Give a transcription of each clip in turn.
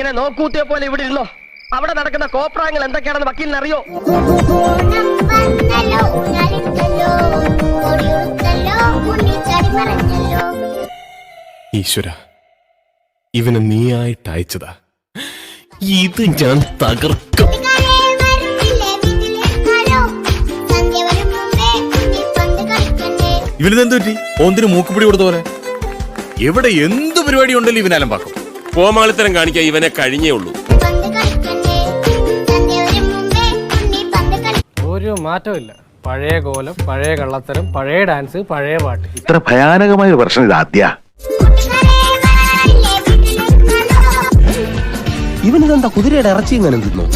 ഇങ്ങനെ നോക്കൂത്തിയെ പോലെ ഇവിടെ ഇരുന്നോ? അവിടെ നടക്കുന്ന കോപ്രായങ്ങൾ എന്തൊക്കെയാണെന്ന് വക്കീലിന് അറിയോ ഈശ്വര ഇവനെ നീയായിട്ട് അയച്ചതാ. ഇത് ഞാൻ തകർക്കും. ഇവനിതെന്ത് പറ്റി? ഓന്തിന് മൂക്കുപിടി കൊടുത്ത പോലെ? എവിടെ എന്ത് പരിപാടി ഉണ്ടല്ലോ ഇവനാലും പാക്കും കോമാളിത്തരം കാണിക്കാൻ ഇവനെ കഴിഞ്ഞേ ഉള്ളൂ. ഒരു മാറ്റമില്ല പഴയ കോലം പഴയ കള്ളത്തരം പഴയ ഡാൻസ് പഴയ പാട്ട്. ഇത്ര ഭയാനകമായ ഒരു പ്രശ്നം ഇത് ആദ്യ. കുട്ടിക്കാലേ വരുന്നില്ലേ വീട്ടിലിരുന്നാലോ ഇവനിതെന്താ കുതിരയുടെ ഇറച്ചി ഇങ്ങനെ തിന്നു?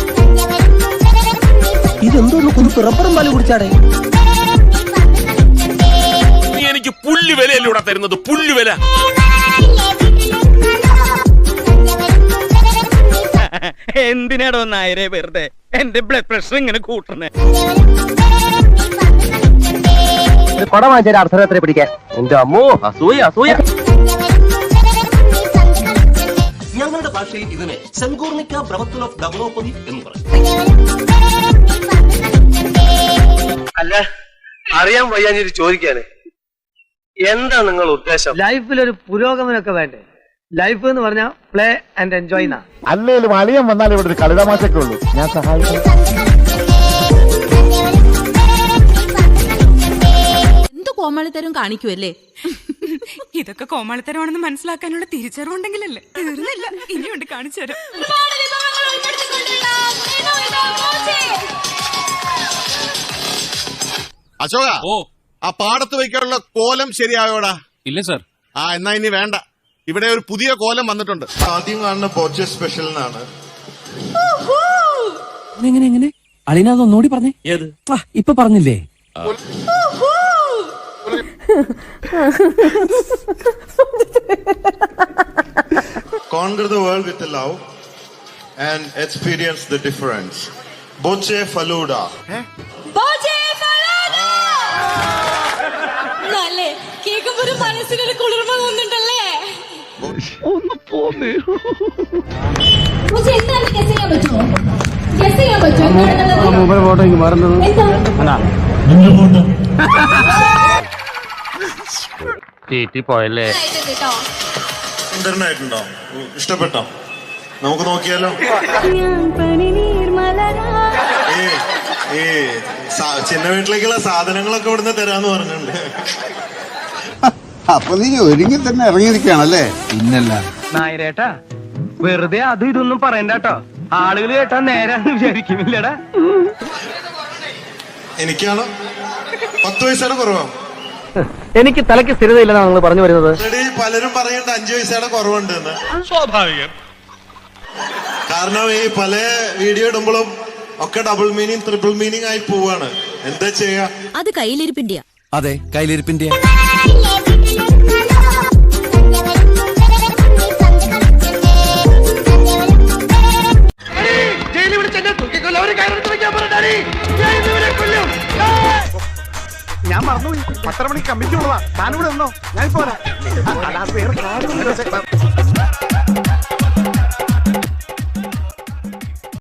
ഇതെന്തോന്ന് കുതിപ്പ് റബ്ബറും പാൽ കുടിച്ചാടെ? എനിക്ക് പുല്ല് ഇവിടെ തരുന്നത്? പുല്ല് എന്തിനാടോ നായരെ വെറുതെ? എന്റെ ബ്ലഡ് പ്രഷർ ഇങ്ങനെ കൂട്ടണേ പട വാങ്ങിച്ച അർത്ഥം എത്ര പിടിക്കാൻ. എന്റെ അമ്മോ അസൂയ അസൂയ. ഞങ്ങളുടെ ഭാഷയിൽ ഇതിനെ സെൻകൂർണിക്ക ബ്രവത്തുൽ ഓഫ് ഡെവലോപ്പതി എന്ന് പറയും. അല്ല അറിയാൻ വയ്യാഞ്ഞിട്ട് ചോദിക്കാന്. എന്താ നിങ്ങൾ ഉദ്ദേശം? ലൈഫിൽ ഒരു പുരോഗമനമൊക്കെ വേണ്ടേ? ലൈഫ് എന്ന് പറഞ്ഞാൽ പ്ലേ ആൻഡ് എൻജോയ് എന്നാ. അല്ലേലും അളിയൻ വന്നാൽ ഇവിടെ ഒരു കളിതമാശൊക്കെ ഉള്ളൂ. ഞാൻ സഹായിക്കും. എന്ത് കോമാളിത്തരം കാണിക്കുമല്ലേ ഇതൊക്കെ കോമാളിത്തരമാണെന്ന് മനസ്സിലാക്കാനുള്ള തിരിച്ചറിവുണ്ടെങ്കിലല്ലേ തീർന്നില്ല. ഇനിയുണ്ട് കാണിച്ചു തരാം. അശോക ഓ. ആ പാടത്ത് വയ്ക്കാനുള്ള കോലം ശരിയായോടാ? ഇല്ല സർ. ആ എന്നാ ഇനി വേണ്ട. ഇവിടെ ഒരു പുതിയ കോലം വന്നിട്ടുണ്ട്. ആദ്യം കാണുന്ന പോർച്ച് സ്പെഷ്യൽ എങ്ങനെ? എങ്ങനെ അളിന അതൊന്നുകൂടി പറഞ്ഞേ. ഏത്? ഇപ്പൊ പറഞ്ഞില്ലേ? Conquer the world with love and experience the difference. Boche Faluda. അല്ലേ? കേൾക്കുമ്പോ ഒരു മനസ്സിനൊരു കുളിർമ തോന്നുന്നുണ്ടല്ലേ? ഫോട്ടോ എനിക്ക് മാറുന്നത്. പോയല്ലേ? സുന്ദരനായിട്ടുണ്ടോ? ഇഷ്ടപ്പെട്ടോ? നമുക്ക് നോക്കിയാലോ? ഏ ഏ ചിന്ന വീട്ടിലേക്കുള്ള സാധനങ്ങളൊക്കെ ഇവിടുന്ന് തരാന്ന് പറഞ്ഞിട്ടുണ്ട്. അപ്പൊ നീ ഒരുങ്ങി തന്നെ ഇറങ്ങിയിരിക്കുകയാണല്ലേ? പിന്നല്ല. നായരേട്ടാ വെറുതെ അത് ഇതൊന്നും പറയണ്ടട്ടോ. ആളുകൾ കേട്ടാ നേരാന്ന് വിചാരിക്കുന്നില്ലടാ. എനിക്കാണോ? പത്ത് വയസ്സാണ് കുറവാ. എനിക്ക് തലയ്ക്ക് സ്ഥിരതയില്ലെന്നാണ് നിങ്ങൾ പറഞ്ഞു വരുന്നത്. പലരും പറയുന്നുണ്ട് അഞ്ചു വയസ്സാണ് കുറവുണ്ട് സ്വാഭാവികം. കാരണം ഈ പല വീഡിയോ ഇടുമ്പോഴും ഒക്കെ ഡബിൾ മീനിങ് ട്രിപ്പിൾ മീനിങ് ആയി പോവാണ്. എന്താ ചെയ്യാ? അത് കയ്യിലിരിപ്പിന്റെയാ. അതെ കയ്യിലിരിപ്പിന്റെ ഞാൻ മറന്നുപോയി പത്തര മണിക്ക് കമ്മിറ്റി ഉള്ളതാ താനിവിടെ നിന്നോ. ഞാൻ പോരാ